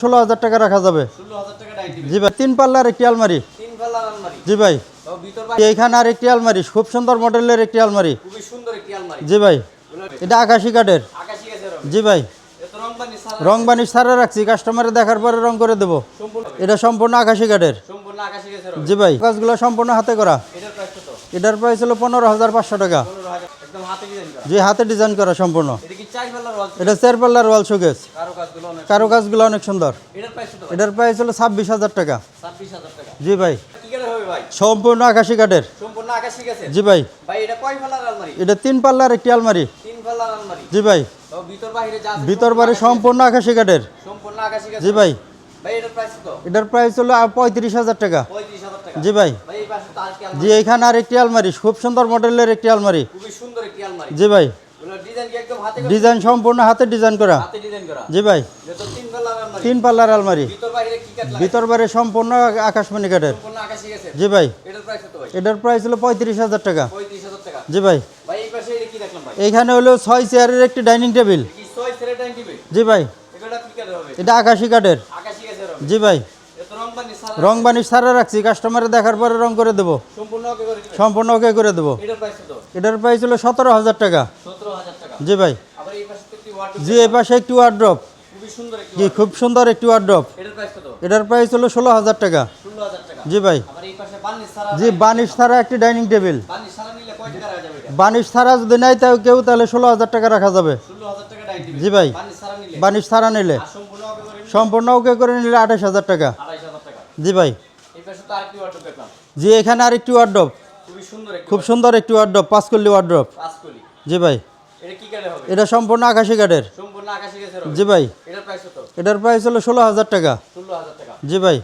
ষোলো হাজার টাকা রাখা যাবে। জি ভাই তিন পাল্লার একটি আলমারি। জি ভাই এইখানে আর একটি আলমারি খুব সুন্দর মডেলের একটি আলমারি। জি ভাই এটা আকাশি কাঠের। জি ভাই রং বানিশ সারা রাখছি কাস্টমারে দেখার পরে রং করে দেবো। এটা সম্পূর্ণ আকাশি কাঠের। জি ভাই কাজগুলো সম্পূর্ণ হাতে করা। এটার প্রাইস হলো পনেরো হাজার পাঁচশো টাকা। জি হাতে ডিজাইন করা সম্পূর্ণ। এটা চার পাল্লার ওয়াল শোকেস। কারও কাজগুলো অনেক সুন্দর। এটার প্রাইস হলো ছাব্বিশ হাজার টাকা। জি ভাই। সম্পূর্ণ আকাশি কাঠের। জি ভাই। এটা আলমারি? তিন পাল্লার একটি আলমারি। জি ভাই। ভিতর বাড়ি সম্পূর্ণ আকাশি কাঠের। জি ভাই। এটার প্রাইস হলো পঁয়ত্রিশ হাজার টাকা। জি ভাই। জি এখানে আর একটি আলমারি। খুব সুন্দর মডেলের একটি আলমারি। একটি আলমারি। জি ভাই। ডিজাইন সম্পূর্ণ হাতে ডিজাইন করা। হাতে ডিজাইন করা। জি ভাই। তিন পাল্লার আলমারি। তিন পাল্লার আলমারি। ভিতর বাইরে কি কাট লাগে? ভিতর বাড়ি সম্পূর্ণ আকাশমণি কাঠের সম্পূর্ণ আকাশি গাছের জি ভাই। এটার প্রাইস কত ভাই? এটার প্রাইস হলো পঁয়ত্রিশ হাজার টাকা। জি ভাই। ভাই এই পাশে এটা কি দেখলাম ভাই? এইখানে হলো ছয় চেয়ারের একটি ডাইনিং টেবিল। জি ভাই। এটা আকাশি কাঠের। জি ভাই। রং বানি সারা বানিশ সারা রাখছি। কাস্টমারে দেখার পরে রং করে দেবো। সম্পূর্ণ ওকে করে দিবে। এটার প্রাইস এটার প্রাইস হলো সতেরো হাজার টাকা। জি ভাই। জি, এই পাশে একটি ওয়ার্ড্রপ জি, খুব সুন্দর একটি ওয়ার্ড্রপ এটার প্রাইস হলো ষোলো হাজার টাকা। জি ভাই। জি, বানিশ ছাড়া একটি ডাইনিং টেবিল বানিশ ছাড়া যদি নেয় তাও কেউ, তাহলে ষোলো হাজার টাকা রাখা যাবে। জি ভাই। বানিশ ছাড়া নিলে। সম্পূর্ণ ওকে করে নিলে আঠাশ হাজার টাকা। জি ভাই। জি, এখানে আরেকটি ওয়ার্ড্রপ খুব সুন্দর একটি ওয়ার্ড্রপ পাঁচকল্লি ওয়ার্ড্রপ জি ভাই। এটা সম্পূর্ণ আকাশি কাঠের। জি ভাই। এটার প্রাইস হলো ষোলো হাজার টাকা। জি ভাই।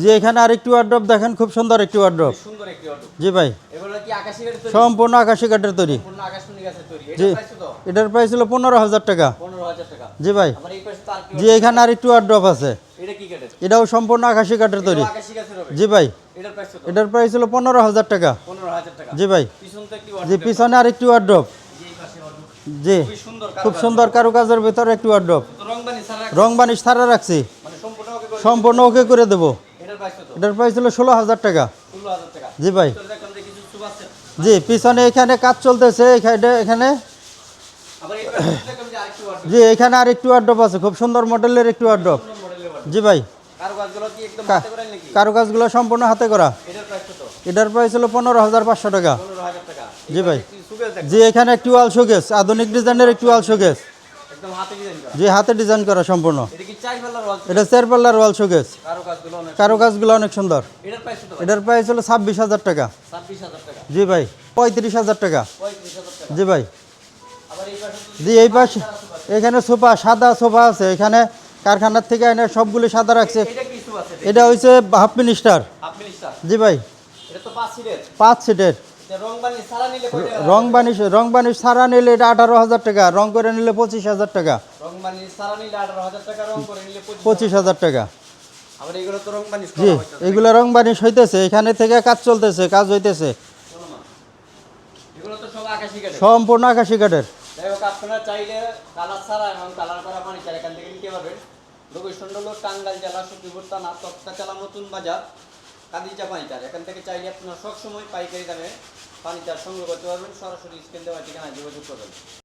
জি এখানে আরেকটি ওয়ার্ড্রপ দেখেন খুব সুন্দর একটি ওয়ার্ড্রপ জি ভাই। সম্পূর্ণ আকাশি কাঠের তৈরি। জি। এটার প্রাইস হলো পনেরো হাজার টাকা। জি ভাই। জি এখানে আরেকটি ওয়ার্ড্রপ আছে। এটাও সম্পূর্ণ আকাশি কাঠের তৈরি। জি ভাই। এটার প্রাইস হলো পনেরো হাজার টাকা। জি ভাই। জি পিছনে আরেকটি ওয়ার্ড্রপ জি খুব সুন্দর কারুকাজের ভিতরে একটি ওয়ার্ড্রপ রং বানিশ ছাড়া রাখছি। মানে সম্পূর্ণ ওকে করে দেবো। এটার প্রাইস হলো ষোলো হাজার টাকা। জি ভাই। জি পিছনে এখানে কাজ চলতেছে এখানে এখানে। জি এখানে আরেকটি ওয়ার্ড্রপ আছে খুব সুন্দর মডেলের একটু ওয়ার্ড্রপ জি ভাই। কারুকাজগুলো সম্পূর্ণ হাতে করা। এটার প্রাইস হলো পনেরো হাজার পাঁচশো টাকা। জি ভাই। জি এখানে একটি ওয়াল শোকেস আধুনিক ডিজাইনের একটি ওয়াল শোকেস। একদম হাতে ডিজাইন করা। জি হাতে ডিজাইন করা সম্পূর্ণ। এটা চার পাল্লার ওয়াল শোকেস। কারও কাজগুলো অনেক সুন্দর। এটার প্রাইস হলো ছাব্বিশ হাজার টাকা। জি ভাই পঁয়ত্রিশ হাজার টাকা। জি ভাই। জি এই পাশে এখানে সোফা সাদা সোফা আছে। এখানে কারখানার থেকে এনে সবগুলি সাদা রাখছে। এটা হচ্ছে হাফ মিনিস্টার। জি ভাই। পাঁচ সিটের রং সারা বানিশ রং বানিশ ছাড়া নিলে এটা আঠারো হাজার টাকা রং করে নিলে পঁচিশ হাজার টাকা। সারা পঁচিশ হাজার টাকা। জি এগুলো রং বানিশ হইতেছে এখানে থেকে কাজ চলতেছে কাজ হইতেছে। সম্পূর্ণ আকাশি কাঠের। আপনারা চাইলে কালার ছাড়া এবং কালার করা পানি এখান থেকে নিতে পারবেন। লোকেশন হলো টাঙ্গাইল জেলা সখীপুর থানা তক্তাচালা নতুন বাজার। কাদিচা পানিতার এখান থেকে চাইলে আপনারা সবসময় পাইকারি দামে পানিতার সংগ্রহ করতে পারবেন। সরাসরি স্ক্রিন দেওয়ার ঠিকানায় যোগাযোগ করবেন।